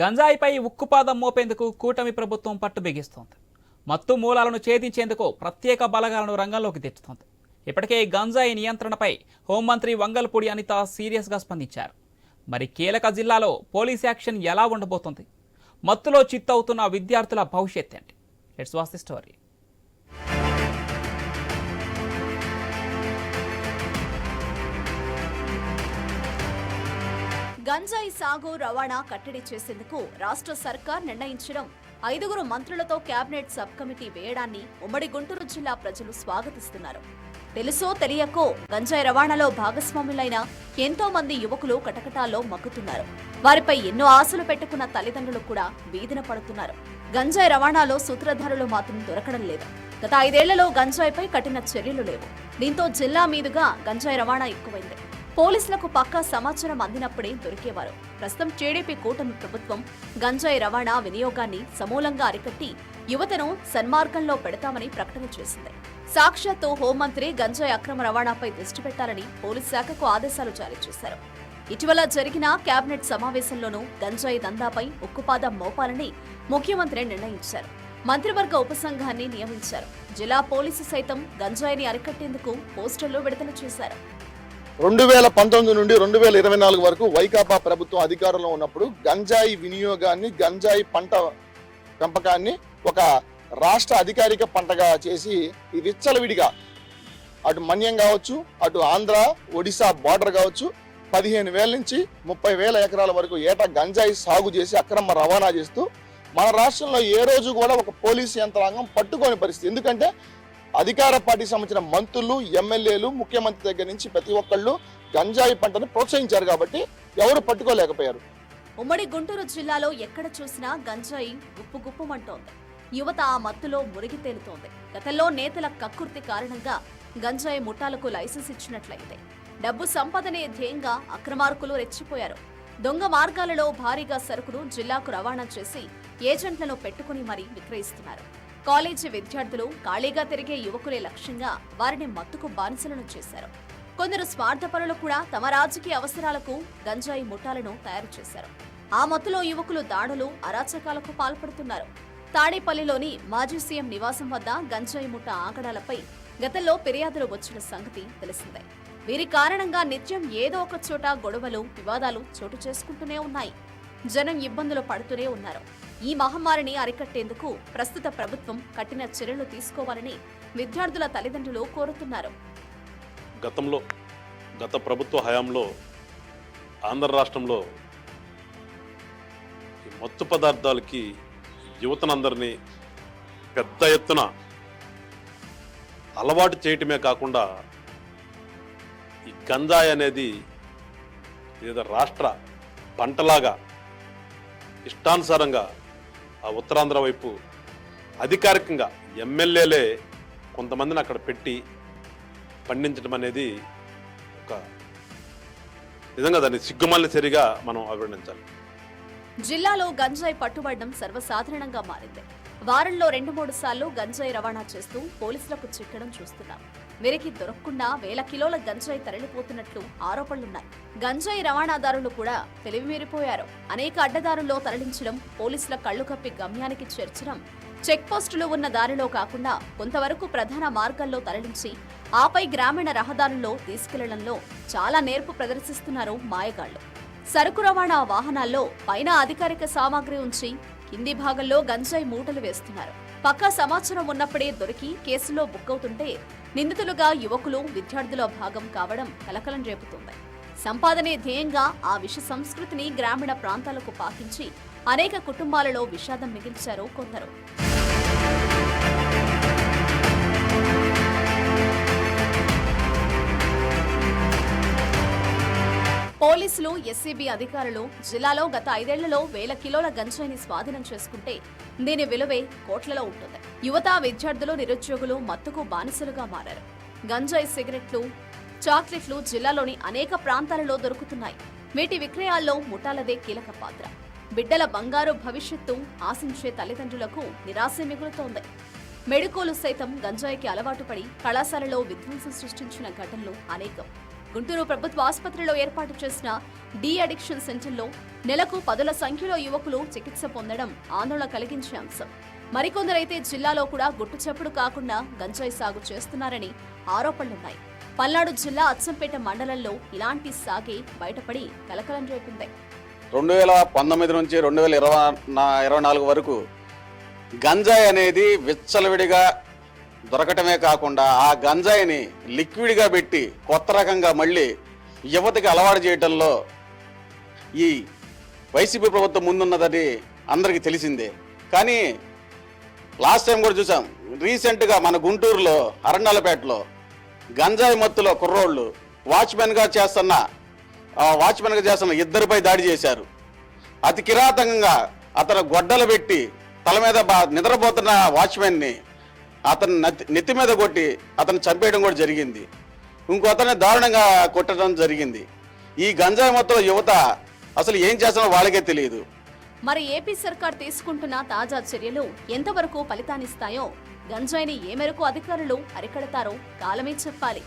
గంజాయిపై ఉక్కుపాదం మోపేందుకు కూటమి ప్రభుత్వం పట్టు బిగిస్తోంది. మత్తు మూలాలను ఛేదించేందుకు ప్రత్యేక బలగాలను రంగంలోకి తెచ్చుతోంది. ఇప్పటికే గంజాయి నియంత్రణపై హోంమంత్రి వంగల్పూడి అనిత సీరియస్గా స్పందించారు. మరి కీలక జిల్లాలో పోలీస్ యాక్షన్ ఎలా ఉండబోతుంది? మత్తులో చిత్తవుతున్న విద్యార్థుల భవిష్యత్ ఏంటి? లెట్స్ వాస్ ది స్టోరీ గంజాయి సాగు రవాణా కట్టడి చేసేందుకు రాష్ట్ర సర్కార్ నిర్ణయించడం. ఐదుగురు మంత్రులతో కేబినెట్ సబ్ కమిటీ వేయడాన్ని ఉమ్మడి గుంటూరు జిల్లా ప్రజలు స్వాగతిస్తున్నారు. తెలుసో తెలియకో గంజాయి రవాణాలో భాగస్వాములైన ఎంతో మంది యువకులు కటకటాల్లో మగ్గుతున్నారు. వారిపై ఎన్నో ఆశలు పెట్టుకున్న తల్లిదండ్రులు కూడా వీధిన పడుతున్నారు. గంజాయి రవాణాలో సూత్రధారులు మాత్రం దొరకడం లేదు. గత ఐదేళ్ళలో గంజాయిపై కఠిన చర్యలు లేవు. దీంతో జిల్లా మీదుగా గంజాయి రవాణా ఎక్కువైంది. పోలీసులకు పక్కా సమాచారం అందినప్పుడే దొరికేవారు. ప్రస్తుతం టీడీపీ కూటమి ప్రభుత్వం గంజాయి రవాణా వినియోగాన్ని సమూలంగా అరికట్టి యువతను సన్మార్గంలో పెడతామని ప్రకటన చేసింది. సాక్షాత్తు హోంమంత్రి గంజాయి అక్రమ రవాణాపై దృష్టి పెట్టాలని పోలీస్ శాఖకు ఆదేశాలు జారీ చేశారు. ఇటీవల జరిగిన కేబినెట్ సమావేశంలోనూ గంజాయి దందాపై ఉక్కుపాదం మోపాలని ముఖ్యమంత్రి నిర్ణయించారు. మంత్రివర్గ ఉపసంఘాన్ని నియమించారు. జిల్లా పోలీసు సైతం గంజాయిని అరికట్టేందుకు పోస్టర్లు విడుదల చేశారు. రెండు వేల పంతొమ్మిది నుండి రెండు వేల ఇరవై నాలుగు వరకు వైకాపా ప్రభుత్వం అధికారంలో ఉన్నప్పుడు గంజాయి వినియోగాన్ని గంజాయి పంట పెంపకాన్ని ఒక రాష్ట్ర అధికారిక పంటగా చేసి ఈ విచ్చలవిడిగా అటు మన్యం కావచ్చు అటు ఆంధ్ర ఒడిశా బార్డర్ కావచ్చు పదిహేను వేల నుంచి ముప్పై వేల ఎకరాల వరకు ఏటా గంజాయి సాగు చేసి అక్రమ రవాణా చేస్తూ మన రాష్ట్రంలో ఏ రోజు కూడా ఒక పోలీసు యంత్రాంగం పట్టుకోని పరిస్థితి. ఎందుకంటే అధికార పార్టీకి సంబంధించిన మంత్రులు ఎమ్మెల్యేలు ముఖ్యమంత్రి దగ్గర నుంచి ప్రతి ఒక్కళ్ళు గంజాయి పంటను ప్రోత్సహించారు కాబట్టి ఎవరు పట్టుకోలేకపోయారు. ఉమ్మడి గుంటూరు జిల్లాలో ఎక్కడ చూసినా గంజాయి గుప్పు గుప్పుమంటోంది. యువత ఆ మత్తులో మురిగి తేలుతోంది. గతంలో నేతల కక్కుర్తి కారణంగా గంజాయి ముఠాలకు లైసెన్స్ ఇచ్చినట్లయితే డబ్బు సంపదనే ధ్యేయంగా అక్రమార్కులు రెచ్చిపోయారు. దొంగ మార్గాలలో భారీగా సరుకును జిల్లాకు రవాణా చేసి ఏజెంట్లను పెట్టుకుని మరీ విక్రయిస్తున్నారు. కాలేజీ విద్యార్థులు ఖాళీగా తిరిగే యువకులే లక్ష్యంగా వారిని మత్తుకు బానిసలను చేశారు. కొందరు స్వార్థపరులు కూడా తమ రాజకీయ అవసరాలకు గంజాయి ముఠాలను తయారు చేశారు. ఆ మత్తులో యువకులు దాడులు అరాచకాలకు పాల్పడుతున్నారు. తాడేపల్లిలోని మాజీ సీఎం నివాసం వద్ద గంజాయి ముఠ ఆగడాలపై గతంలో ఫిర్యాదులు వచ్చిన సంగతి తెలిసిందే. వీరి కారణంగా నిత్యం ఏదో ఒక చోట గొడవలు వివాదాలు చోటు చేసుకుంటూనే ఉన్నాయి. జనం ఇబ్బందులు పడుతూనే ఉన్నారు. ఈ మహమ్మారిని అరికట్టేందుకు ప్రస్తుత ప్రభుత్వం కఠిన చర్యలు తీసుకోవాలని విద్యార్థుల తల్లిదండ్రులు కోరుతున్నారు. గతంలో గత ప్రభుత్వ హయాంలో ఆంధ్ర రాష్ట్రంలో మత్తు పదార్థాలకి యువతనందరినీ పెద్ద ఎత్తున అలవాటు చేయటమే కాకుండా ఈ గంజాయి అనేది లేదా రాష్ట్ర పంటలాగా ఇష్టానుసారంగా ఉత్తరాంధ్ర వైపు అధికారికంగా ఎమ్మెల్యేలే కొంతమందిని అక్కడ పెట్టి పండించడం అనేది ఒక నిజంగా దాన్ని సిగ్గుమాలిన చర్యగా మనం అభివర్ణించాలి. జిల్లాలో గంజాయి పట్టుబడడం సర్వసాధారణంగా మారింది. వారంలో రెండు మూడు సార్లు గంజాయి రవాణా చేస్తూ పోలీసులకు చిక్కడం చూస్తున్నాం. వీరికి దొరకకుండా వేల కిలోల గంజాయి తరలిపోతున్నట్లు ఆరోపణలున్నాయి. గంజాయి రవాణాదారులు కూడా తెలివిమీరిపోయారు. అనేక అడ్డదారుల్లో తరలించడం పోలీసుల కళ్ళు కప్పి గమ్యానికి చేర్చడం చెక్పోస్టులు ఉన్న దారిలో కాకుండా కొంతవరకు ప్రధాన మార్గాల్లో తరలించి ఆపై గ్రామీణ రహదారుల్లో తీసుకెళ్ళడంలో చాలా నేర్పు ప్రదర్శిస్తున్నారు మాయగాళ్ళు సరుకు రవాణా వాహనాల్లో పైన అధికారిక సామాగ్రి ఉంచి కింది భాగంలో గంజాయి మూటలు వేస్తున్నారు. పక్కా సమాచారం ఉన్నప్పుడే దొరికి కేసులో బుక్ అవుతుంటే నిందితులుగా యువకులు విద్యార్థుల భాగం కావడం కలకలం రేపుతుంది. సంపాదనే ధ్యేయంగా ఆ విష సంస్కృతిని గ్రామీణ ప్రాంతాలకు పాకించి అనేక కుటుంబాలలో విషాదం మిగిల్చారు కొందరు. పోలీసులు ఎస్సీబీ అధికారులు జిల్లాలో గత ఐదేళ్ళలో వేల కిలోల గంజాయిని స్వాధీనం చేసుకుంటే దీని విలువే కోట్లలో ఉంటుంది. యువత విద్యార్థులు నిరుద్యోగులు మత్తుకు బానిసలుగా మారారు. గంజాయి సిగరెట్లు చాక్లెట్లు జిల్లాలోని అనేక ప్రాంతాలలో దొరుకుతున్నాయి. వీటి విక్రయాల్లో ముఠాలదే కీలక పాత్ర. బిడ్డల బంగారు భవిష్యత్తు ఆశించే తల్లిదండ్రులకు నిరాశ మిగులుతోంది. మెడుకోలు సైతం గంజాయికి అలవాటు పడి కళాశాలలో విధ్వంసం సృష్టించిన ఘటనలు అనేకం. గుంటూరు ప్రభుత్వ ఆసుపత్రిలో ఏర్పాటు చేసిన డి అడిక్షన్ సెంటర్లో నెలకు పదుల సంఖ్యలో యువకులు చికిత్స పొందడం ఆందోళన కలిగించే అంశం. మరికొందరైతే జిల్లాలో కూడా గుట్టు చప్పుడు కాకుండా గంజాయి సాగు చేస్తున్నారని ఆరోపణలున్నాయి. పల్నాడు జిల్లా అచ్చంపేట మండలంలో ఇలాంటి సాగే బయటపడి కలకలం రేపింది. రెండు వేల పంతొమ్మిది నుంచి రెండు వేల ఇరవై ఇరవై నాలుగు వరకు గంజాయి అనేది విచ్చలవిడిగా దొరకటమే కాకుండా ఆ గంజాయిని లిక్విడ్గా పెట్టి కొత్త రకంగా మళ్ళీ యువతకి అలవాటు చేయడంలో ఈ వైసీపీ ప్రభుత్వం ముందున్నదని అందరికీ తెలిసిందే. కానీ లాస్ట్ టైం కూడా చూసాం. రీసెంట్గా మన గుంటూరులో అరణ్యాలపేటలో గంజాయి మత్తులో కుర్రోళ్ళు వాచ్మెన్గా చేస్తున్న ఆ వాచ్మెన్గా చేస్తున్న ఇద్దరిపై దాడి చేశారు. అతి కిరాతకంగా అతను గొడ్డలు పెట్టి తల మీద బా నిద్రపోతున్న వాచ్మెన్ని అతను నెత్తి మీద కొట్టి అతను చంపేయడం కూడా జరిగింది. ఇంకో అతన్ని దారుణంగా కొట్టడం జరిగింది. ఈ గంజాయి మొత్తం యువత అసలు ఏం చేస్తున్నారో వాళ్ళకే తెలియదు. మరి ఏపీ సర్కార్ తీసుకుంటున్న తాజా చర్యలు ఎంతవరకు ఫలితాన్నిస్తాయో గంజాయిని ఏ మేరకు అధికారులు అరికడతారో కాలమే చెప్పాలి.